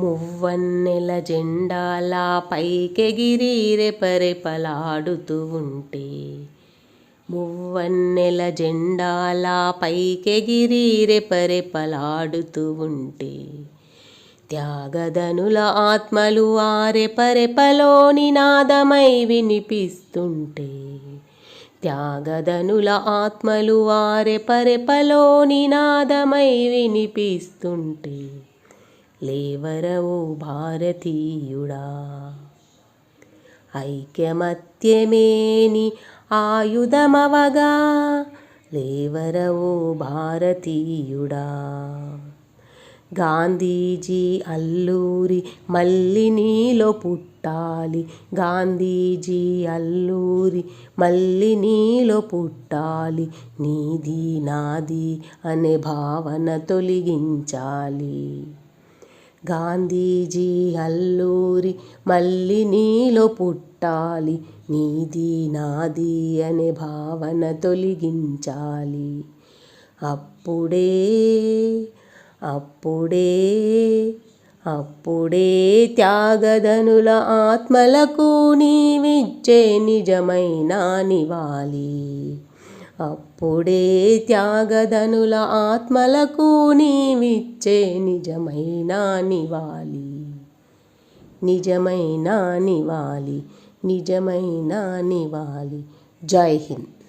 మువ్వన్నెల జెండాలా పైకెగిరి రెపరెపలాడుతూ ఉంటే మువ్వన్నెల జెండాలా పైకెగిరి రెపరెపలాడుతూ ఉంటే త్యాగదనుల ఆత్మలు ఆరెపరెపలో నినాదమై వినిపిస్తుంటే త్యాగదనుల ఆత్మలు ఆరెపరెపలో నినాదమై వినిపిస్తుంటే లేవరవు భారతీయుడా. ఐక్యమత్యమేని ఆయుధమవగా లేవరవు భారతీయుడా. గాంధీజీ అల్లూరి మళ్ళీ నీలో పుట్టాలి. గాంధీజీ అల్లూరి మళ్ళీ నీలో పుట్టాలి. నీది నాది అనే భావన తొలగించాలి. గాంధీజీ అల్లూరి మళ్ళీ నీలో పుట్టాలి. నీది నాది అనే భావన తొలగించాలి. అప్పుడే అప్పుడే అప్పుడే త్యాగధనుల ఆత్మలకు నీవిచ్చే నిజమైన నివాలి అప్పుడే త్యాగధనుల ఆత్మలకు నీవిచ్చే నిజమైన నివాలి నిజమైన నివాలి నిజమైన నివాలి జై హింద్.